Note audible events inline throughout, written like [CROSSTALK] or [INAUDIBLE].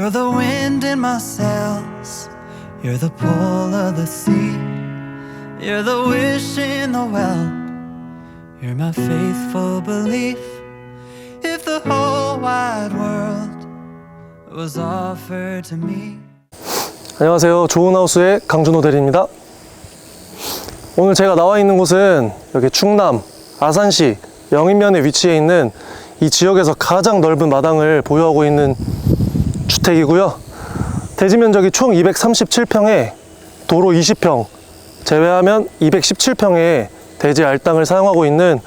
You're the wind in my sails. You're the pull of the sea. You're the wish in the well. You're my faithful belief. If the whole wide world was offered to me. 안녕하세요. 좋은 하우스의 강준호 대리입니다. 오늘 제가 나와 있는 곳은 여기 충남 아산시 영인면에 위치해 있는 이 지역에서 가장 넓은 마당을 보유하고 있는 주택이고요. 대지 면적이 총 237평에 도로 20평, 제외하면 217평의 대지 알땅을 사용하고 있는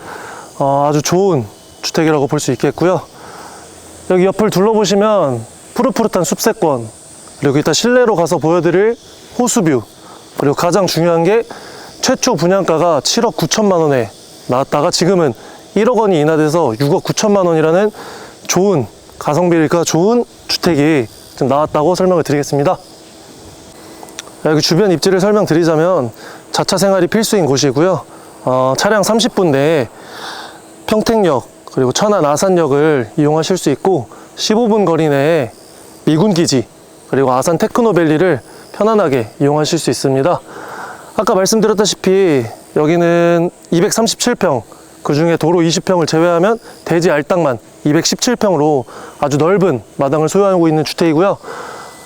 어, 아주 좋은 주택이라고 볼 수 있겠고요. 여기 옆을 둘러보시면 푸릇푸릇한 숲세권, 그리고 이따 실내로 가서 보여드릴 호수뷰, 그리고 가장 중요한 게 최초 분양가가 7억 9천만 원에 나왔다가 지금은 1억 원이 인하돼서 6억 9천만 원이라는 좋은 가성비가 좋은 주택이 지금 나왔다고 설명을 드리겠습니다. 여기 주변 입지를 설명드리자면 자차 생활이 필수인 곳이고요. 어, 차량 30분 내에 평택역 그리고 천안 아산역을 이용하실 수 있고 15분 거리 내에 미군 기지 그리고 아산 테크노밸리를 편안하게 이용하실 수 있습니다. 아까 말씀드렸다시피 여기는 237평 그 중에 도로 20평을 제외하면 대지 알땅만 217평으로 아주 넓은 마당을 소유하고 있는 주택이고요.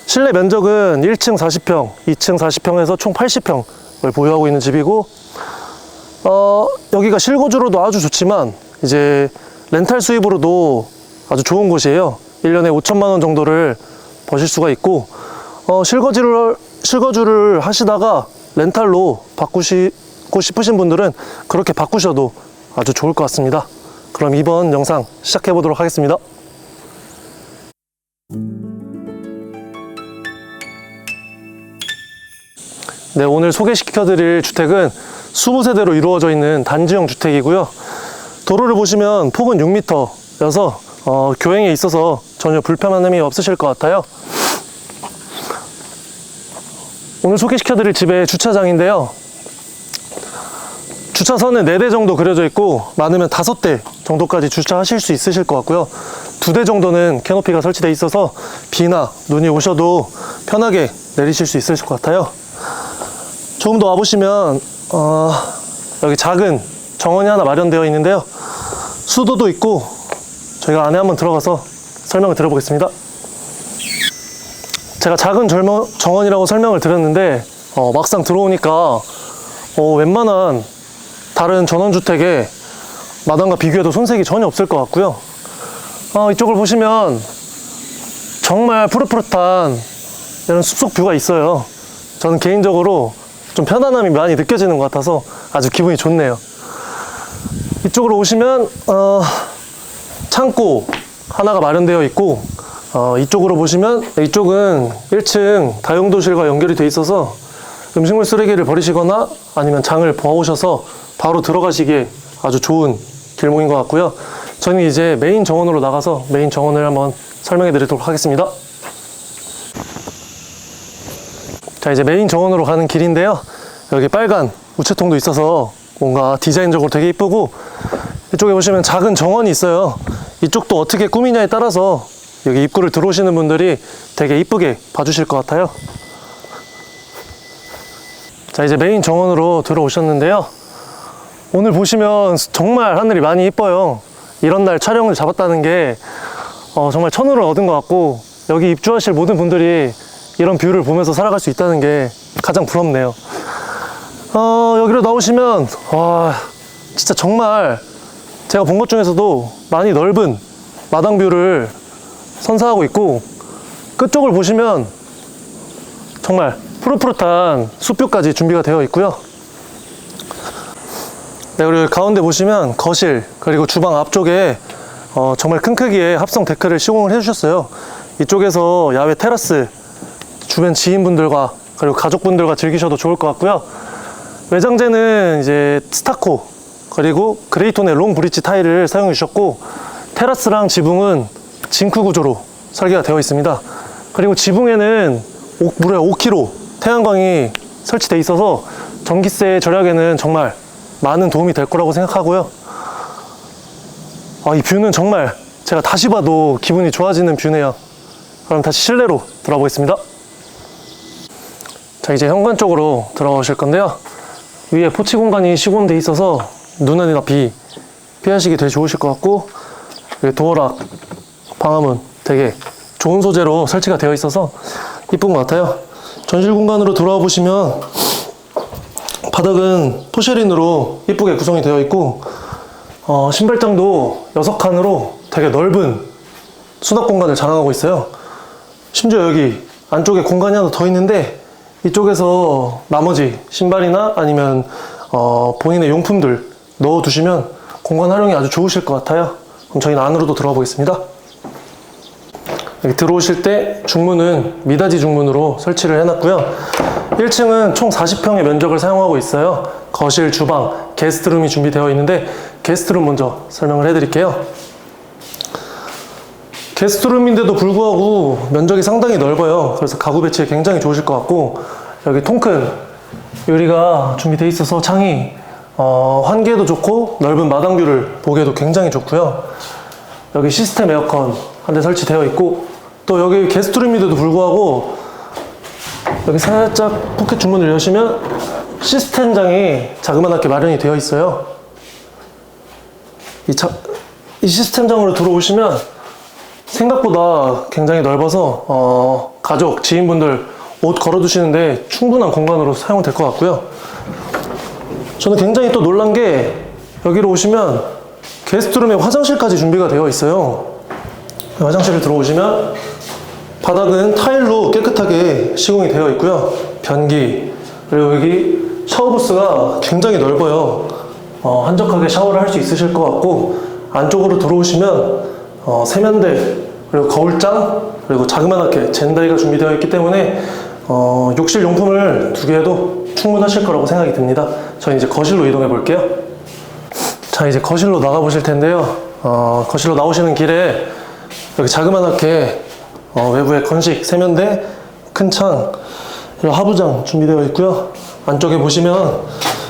실내 면적은 1층 40평, 2층 40평에서 총 80평을 보유하고 있는 집이고 어, 여기가 실거주로도 아주 좋지만 이제 렌탈 수입으로도 아주 좋은 곳이에요. 1년에 5천만 원 정도를 버실 수가 있고 어, 실거주를 실거주를 하시다가 렌탈로 바꾸시고 싶으신 분들은 그렇게 바꾸셔도 아주 좋을 것 같습니다. 그럼 이번 영상 시작해 보도록 하겠습니다. 네, 오늘 소개시켜 드릴 주택은 20세대로 이루어져 있는 단지형 주택이고요. 도로를 보시면 폭은 6m여서 어, 교행에 있어서 전혀 불편함이 없으실 것 같아요. 오늘 소개시켜 드릴 집의 주차장인데요. 주차선은 4대 정도 그려져 있고 많으면 5대 정도까지 주차하실 수 있으실 것 같고요. 두대 정도는 캐노피가 설치되어 있어서 비나 눈이 오셔도 편하게 내리실 수 있을 것 같아요. 조금 더 와보시면 어, 여기 작은 정원이 하나 마련되어 있는데요. 수도도 있고 저희가 안에 한번 들어가서 설명을 드려보겠습니다. 제가 작은 정원이라고 설명을 드렸는데 어, 막상 들어오니까 어, 웬만한 다른 전원주택에 마당과 비교해도 손색이 전혀 없을 것 같고요. 어, 이쪽을 보시면 정말 푸릇푸릇한 이런 숲속 뷰가 있어요. 저는 개인적으로 좀 편안함이 많이 느껴지는 것 같아서 아주 기분이 좋네요. 이쪽으로 오시면 어, 창고 하나가 마련되어 있고 어, 이쪽으로 보시면 이쪽은 1층 다용도실과 연결이 돼 있어서 음식물 쓰레기를 버리시거나 아니면 장을 보아오셔서 바로 들어가시기에 아주 좋은 길목인 것 같고요. 저는 이제 메인 정원으로 나가서 메인 정원을 한번 설명해 드리도록 하겠습니다. 자, 이제 메인 정원으로 가는 길인데요. 여기 빨간 우체통도 있어서 뭔가 디자인적으로 되게 이쁘고 이쪽에 보시면 작은 정원이 있어요. 이쪽도 어떻게 꾸미냐에 따라서 여기 입구를 들어오시는 분들이 되게 이쁘게 봐주실 것 같아요. 자, 이제 메인 정원으로 들어오셨는데요. 오늘 보시면 정말 하늘이 많이 이뻐요. 이런 날 촬영을 잡았다는 게 어, 정말 천우를 얻은 것 같고 여기 입주하실 모든 분들이 이런 뷰를 보면서 살아갈 수 있다는 게 가장 부럽네요. 어, 여기로 나오시면 와 진짜 정말 제가 본 것 중에서도 많이 넓은 마당 뷰를 선사하고 있고 끝쪽을 보시면 정말 푸릇푸릇한 숲뷰까지 준비가 되어 있고요. 네, 그리고 가운데 보시면 거실 그리고 주방 앞쪽에 어, 정말 큰 크기의 합성 데크를 시공을 해주셨어요. 이쪽에서 야외 테라스 주변 지인분들과 그리고 가족분들과 즐기셔도 좋을 것 같고요. 외장재는 이제 스타코 그리고 그레이톤의 롱 브릿지 타일을 사용해 주셨고 테라스랑 지붕은 징크 구조로 설계가 되어 있습니다. 그리고 지붕에는 오- 무려 5kg 태양광이 설치되어 있어서 전기세 절약에는 정말 많은 도움이 될 거라고 생각하고요. 아, 이 뷰는 정말 제가 다시 봐도 기분이 좋아지는 뷰네요. 그럼 다시 실내로 들어보겠습니다. 자, 이제 현관 쪽으로 들어가실 건데요. 위에 포치 공간이 시공돼 있어서 눈이나 비 피하시기 되게 좋으실 것 같고, 도어락, 방화문 되게 좋은 소재로 설치가 되어 있어서 이쁜 것 같아요. 전실 공간으로 돌아와 보시면 바닥은 포쉐린으로 이쁘게 구성이 되어 있고, 어, 신발장도 6칸으로 되게 넓은 수납 공간을 자랑하고 있어요. 심지어 여기 안쪽에 공간이 하나 더 있는데 이쪽에서 나머지 신발이나 아니면 어, 본인의 용품들 넣어 두시면 공간 활용이 아주 좋으실 것 같아요. 그럼 저희는 안으로도 들어가 보겠습니다. 들어오실 때 중문은 미닫이 중문으로 설치를 해놨고요. 1층은 총 40평의 면적을 사용하고 있어요. 거실, 주방, 게스트룸이 준비되어 있는데 게스트룸 먼저 설명을 해드릴게요. 게스트룸인데도 불구하고 면적이 상당히 넓어요. 그래서 가구 배치에 굉장히 좋으실 것 같고 여기 통큰 유리가 준비되어 있어서 창이 어, 환기에도 좋고 넓은 마당뷰를 보기에도 굉장히 좋고요. 여기 시스템 에어컨 한 대 설치되어 있고 또 여기 게스트룸인데도 불구하고 여기 살짝 포켓 주문을 여시면 시스템장이 자그마하게 마련이 되어 있어요. 이, 자, 이 시스템장으로 들어오시면 생각보다 굉장히 넓어서 어, 가족, 지인분들 옷 걸어두시는데 충분한 공간으로 사용될 것 같고요. 저는 굉장히 또 놀란 게 여기로 오시면 게스트룸에 화장실까지 준비가 되어 있어요. 화장실을 들어오시면 바닥은 타일로 깨끗하게 시공이 되어 있고요. 변기 그리고 여기 샤워 부스가 굉장히 넓어요. 어, 한적하게 샤워를 할 수 있으실 것 같고 안쪽으로 들어오시면 어, 세면대 그리고 거울장 그리고 자그마하게 젠다이가 준비되어 있기 때문에 어, 욕실 용품을 두 개도 충분하실 거라고 생각이 듭니다. 저희 이제 거실로 이동해 볼게요. 자 이제 거실로 나가 보실 텐데요. 어, 거실로 나오시는 길에 여기 자그마하게 어, 외부에 건식 세면대 큰창 그리고 하부장 준비되어 있고요. 안쪽에 보시면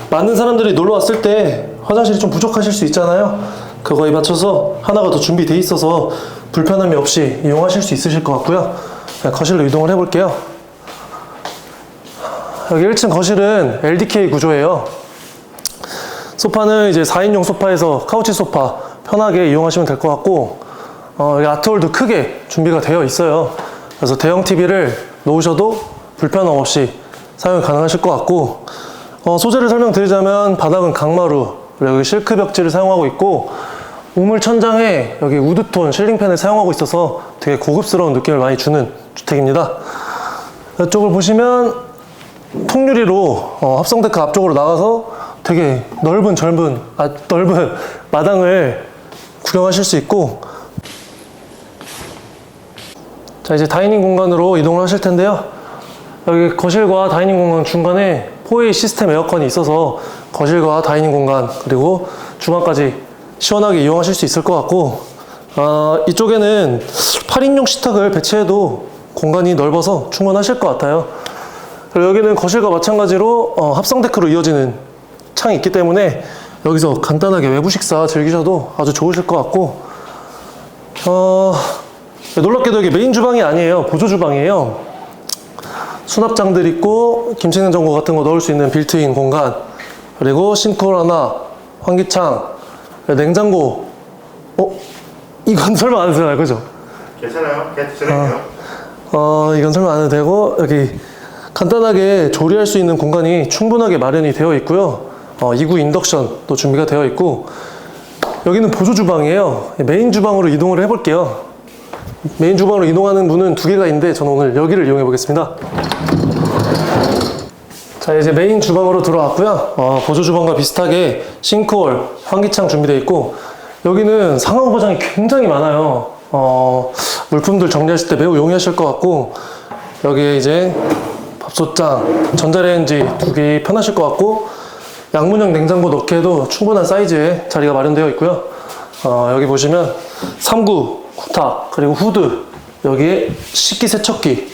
많은 사람들이 놀러 왔을 때 화장실이 좀 부족하실 수 있잖아요. 그거에 맞춰서 하나가 더 준비되어 있어서 불편함이 없이 이용하실 수 있으실 것 같고요. 네, 거실로 이동을 해볼게요. 여기 1층 거실은 LDK 구조예요. 소파는 이제 4인용 소파에서 카우치 소파 편하게 이용하시면 될 것 같고, 어, 아트홀도 크게 준비가 되어 있어요. 그래서 대형 TV를 놓으셔도 불편함 없이 사용이 가능하실 것 같고, 어, 소재를 설명드리자면 바닥은 강마루, 그리고 여기 실크 벽지를 사용하고 있고, 우물 천장에 여기 우드톤 실링팬을 사용하고 있어서 되게 고급스러운 느낌을 많이 주는 주택입니다. 이쪽을 보시면 통유리로 어, 합성 데크 앞쪽으로 나가서 되게 넓은 젊은 아, 넓은 [LAUGHS] 마당을 구경하실 수 있고 자 이제 다이닝 공간으로 이동을 하실 텐데요. 여기 거실과 다이닝 공간 중간에 4A 시스템 에어컨이 있어서 거실과 다이닝 공간 그리고 주방까지 시원하게 이용하실 수 있을 것 같고 아, 이쪽에는 8인용 식탁을 배치해도 공간이 넓어서 충분하실 것 같아요. 그리고 여기는 거실과 마찬가지로 어, 합성 데크로 이어지는 창이 있기 때문에 여기서 간단하게 외부 식사 즐기셔도 아주 좋으실 것 같고 어, 놀랍게도 여기 메인 주방이 아니에요 보조 주방이에요 수납장들 있고 김치 냉장고 같은 거 넣을 수 있는 빌트인 공간 그리고 싱크홀 하나 환기창 냉장고 어? 이건 [LAUGHS] 설마 안 해도 되나요 그죠? 괜찮아요? 그냥 드셔도 어, 이건 설마 안 해도 되고, 여기 간단하게 조리할 수 있는 공간이 충분하게 마련이 되어 있고요. 어, 2구 인덕션도 준비가 되어 있고, 여기는 보조 주방이에요. 메인 주방으로 이동을 해볼게요. 메인 주방으로 이동하는 문은 두 개가 있는데, 저는 오늘 여기를 이용해 보겠습니다. 자, 이제 메인 주방으로 들어왔고요. 어, 보조 주방과 비슷하게 싱크홀, 환기창 준비되어 있고, 여기는 상하부 보장이 굉장히 많아요. 어, 물품들 정리하실 때 매우 용이하실 것 같고, 여기에 이제 밥솥장, 전자레인지 두 개 편하실 것 같고, 양문형 냉장고 넣기에도 충분한 사이즈의 자리가 마련되어 있고요. 어, 여기 보시면 3구 쿠타, 그리고 후드, 여기에 식기 세척기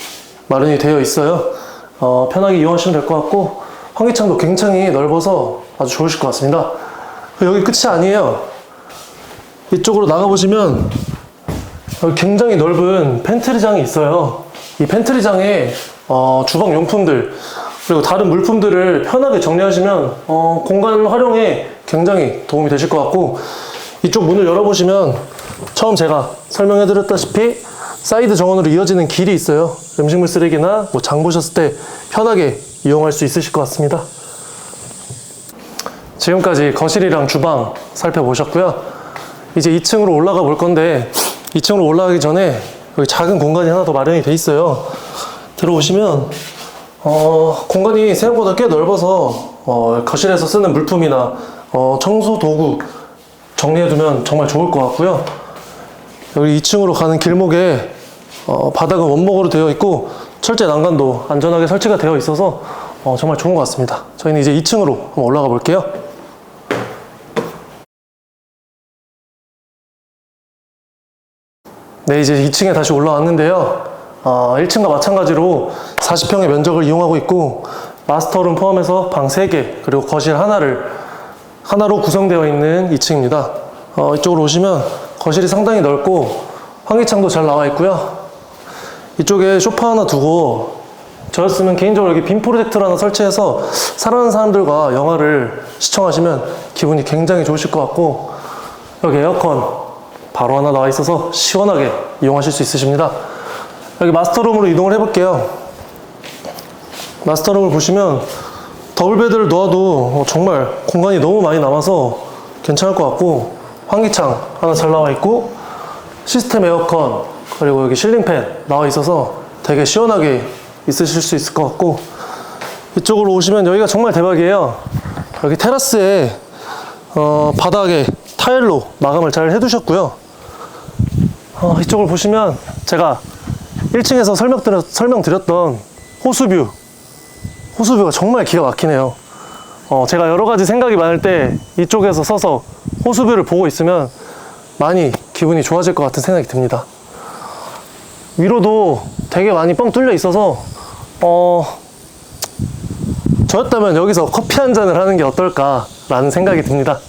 마련이 되어 있어요. 어, 편하게 이용하시면 될 것 같고, 환기창도 굉장히 넓어서 아주 좋으실 것 같습니다. 여기 끝이 아니에요. 이쪽으로 나가보시면 굉장히 넓은 팬트리장이 있어요. 이 팬트리장에 어, 주방 용품들 그리고 다른 물품들을 편하게 정리하시면 어, 공간 활용에 굉장히 도움이 되실 것 같고 이쪽 문을 열어보시면 처음 제가 설명해드렸다시피 사이드 정원으로 이어지는 길이 있어요. 음식물 쓰레기나 뭐 장 보셨을 때 편하게 이용할 수 있으실 것 같습니다. 지금까지 거실이랑 주방 살펴보셨고요. 이제 2층으로 올라가 볼 건데 2층으로 올라가기 전에 여기 작은 공간이 하나 더 마련이 돼 있어요. 들어오시면 어, 공간이 생각보다 꽤 넓어서 어, 거실에서 쓰는 물품이나 어, 청소 도구 정리해두면 정말 좋을 것 같고요. 여기 2층으로 가는 길목에 어, 바닥은 원목으로 되어 있고 철제 난간도 안전하게 설치가 되어 있어서 어, 정말 좋은 것 같습니다. 저희는 이제 2층으로 한번 올라가 볼게요. 네, 이제 2층에 다시 올라왔는데요. 어, 1층과 마찬가지로 40평의 면적을 이용하고 있고 마스터룸 포함해서 방 3개 그리고 거실 하나를 하나로 구성되어 있는 2층입니다. 어, 이쪽으로 오시면 거실이 상당히 넓고 환기창도 잘 나와 있고요. 이쪽에 소파 하나 두고 저였으면 개인적으로 여기 빔 프로젝터를 하나 설치해서 사랑하는 사람들과 영화를 시청하시면 기분이 굉장히 좋으실 것 같고 여기 에어컨 바로 하나 나와 있어서 시원하게 이용하실 수 있으십니다. 여기 마스터룸으로 이동을 해볼게요. 마스터룸을 보시면 더블베드를 놓아도 어, 정말 공간이 너무 많이 남아서 괜찮을 것 같고 환기창 하나 잘 나와 있고 시스템 에어컨 그리고 여기 실링팬 나와 있어서 되게 시원하게 있으실 수 있을 것 같고 이쪽으로 오시면 여기가 정말 대박이에요. 여기 테라스에 어, 바닥에 타일로 마감을 잘 해두셨고요. 어, 이쪽을 보시면 제가 1층에서 설명드렸, 설명드렸던 호수뷰 호수뷰가 정말 기가 막히네요. 어, 제가 여러 가지 생각이 많을 때 이쪽에서 서서 호수뷰를 보고 있으면 많이 기분이 좋아질 것 같은 생각이 듭니다. 위로도 되게 많이 뻥 뚫려 있어서 어, 저였다면 여기서 커피 한 잔을 하는 게 어떨까라는 생각이 듭니다.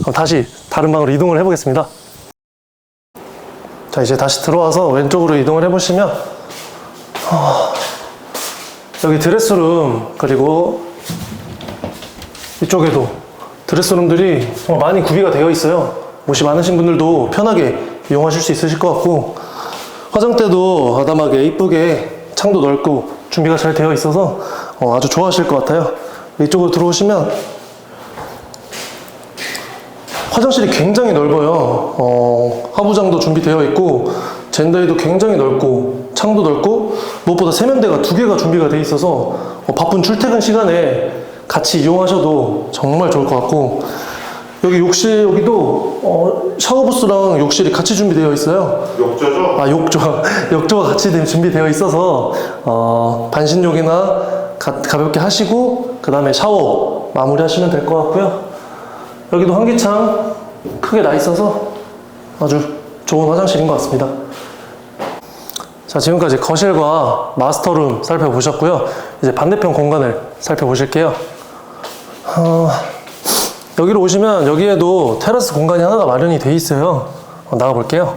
그럼 다시 다른 방으로 이동을 해보겠습니다. 자, 이제 다시 들어와서 왼쪽으로 이동을 해보시면, 어, 여기 드레스룸, 그리고 이쪽에도 드레스룸들이 정말 많이 구비가 되어 있어요. 옷이 많으신 분들도 편하게 이용하실 수 있으실 것 같고, 화장대도 아담하게 이쁘게 창도 넓고 준비가 잘 되어 있어서 어, 아주 좋아하실 것 같아요. 이쪽으로 들어오시면 화장실이 굉장히 넓어요. 어, 하부장도 준비되어 있고 젠더에도 굉장히 넓고 창도 넓고 무엇보다 세면대가 두 개가 준비가 되어 있어서 어, 바쁜 출퇴근 시간에 같이 이용하셔도 정말 좋을 것 같고 여기 욕실 여기도 어, 샤워 부스랑 욕실이 같이 준비되어 있어요. 욕조죠? 아 욕조 [LAUGHS] 욕조가 같이 돼- 준비되어 있어서 어, 반신욕이나 가, 가볍게 하시고 그 다음에 샤워 마무리하시면 될 것 같고요. 여기도 환기창 크게 나 있어서 아주 좋은 화장실인 것 같습니다. 자 지금까지 거실과 마스터룸 살펴보셨고요. 이제 반대편 공간을 살펴보실게요. 어, 여기로 오시면 여기에도 테라스 공간이 하나가 마련이 돼 있어요. 어, 나가 볼게요.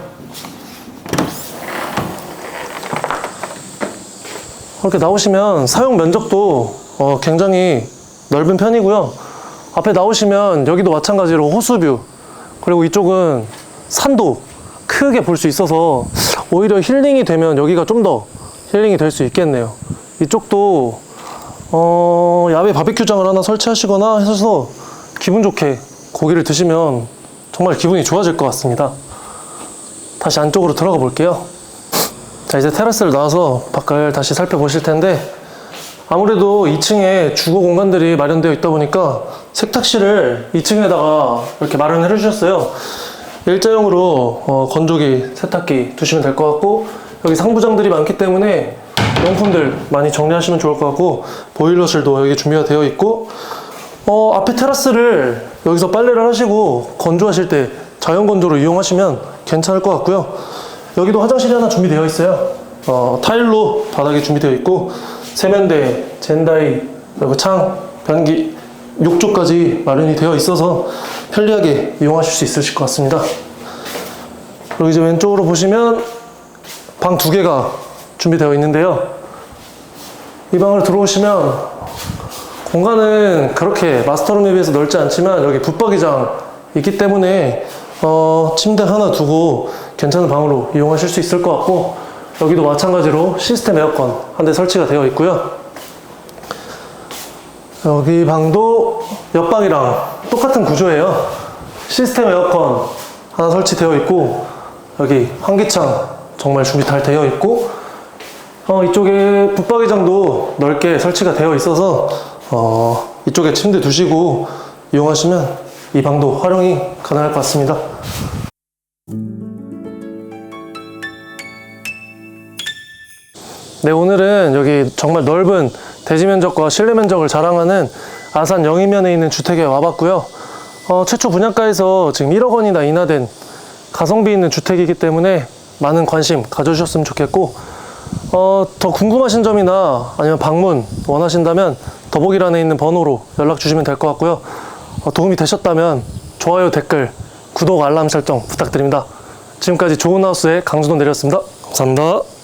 이렇게 나오시면 사용 면적도 어, 굉장히 넓은 편이고요. 앞에 나오시면 여기도 마찬가지로 호수뷰 그리고 이쪽은 산도 크게 볼 수 있어서 오히려 힐링이 되면 여기가 좀 더 힐링이 될 수 있겠네요. 이쪽도 어, 야외 바베큐장을 하나 설치하시거나 해서 기분 좋게 고기를 드시면 정말 기분이 좋아질 것 같습니다. 다시 안쪽으로 들어가 볼게요. 자, 이제 테라스를 나와서 밖을 다시 살펴보실 텐데, 아무래도 2층에 주거 공간들이 마련되어 있다 보니까 세탁실을 2층에다가 이렇게 마련을 해주셨어요. 일자형으로 어, 건조기, 세탁기 두시면 될 것 같고, 여기 상부장들이 많기 때문에 용품들 많이 정리하시면 좋을 것 같고, 보일러실도 여기 준비가 되어 있고, 어, 앞에 테라스를 여기서 빨래를 하시고 건조하실 때 자연 건조로 이용하시면 괜찮을 것 같고요. 여기도 화장실이 하나 준비되어 있어요. 어, 타일로 바닥이 준비되어 있고 세면대, 젠다이, 그리고 창, 변기, 욕조까지 마련이 되어 있어서 편리하게 이용하실 수 있으실 것 같습니다. 그리고 이제 왼쪽으로 보시면 방 두 개가 준비되어 있는데요. 이 방을 들어오시면 공간은 그렇게 마스터룸에 비해서 넓지 않지만 여기 붙박이장 있기 때문에 어, 침대 하나 두고 괜찮은 방으로 이용하실 수 있을 것 같고 여기도 마찬가지로 시스템 에어컨 한 대 설치가 되어 있고요. 여기 방도 옆방이랑 똑같은 구조예요. 시스템 에어컨 하나 설치되어 있고 여기 환기창 정말 준비 잘 되어 있고 어, 이쪽에 붙박이장도 넓게 설치가 되어 있어서 어, 이쪽에 침대 두시고 이용하시면 이 방도 활용이 가능할 것 같습니다. 네, 오늘은 여기 정말 넓은 대지 면적과 실내 면적을 자랑하는 아산 영인면에 있는 주택에 와봤고요. 어, 최초 분양가에서 지금 1억 원이나 인하된 가성비 있는 주택이기 때문에 많은 관심 가져주셨으면 좋겠고, 어, 더 궁금하신 점이나 아니면 방문 원하신다면 더보기란에 있는 번호로 연락 주시면 될 것 같고요. 어, 도움이 되셨다면 좋아요, 댓글, 구독, 알람 설정 부탁드립니다. 지금까지 좋은 하우스의 강준호 내렸습니다. 감사합니다.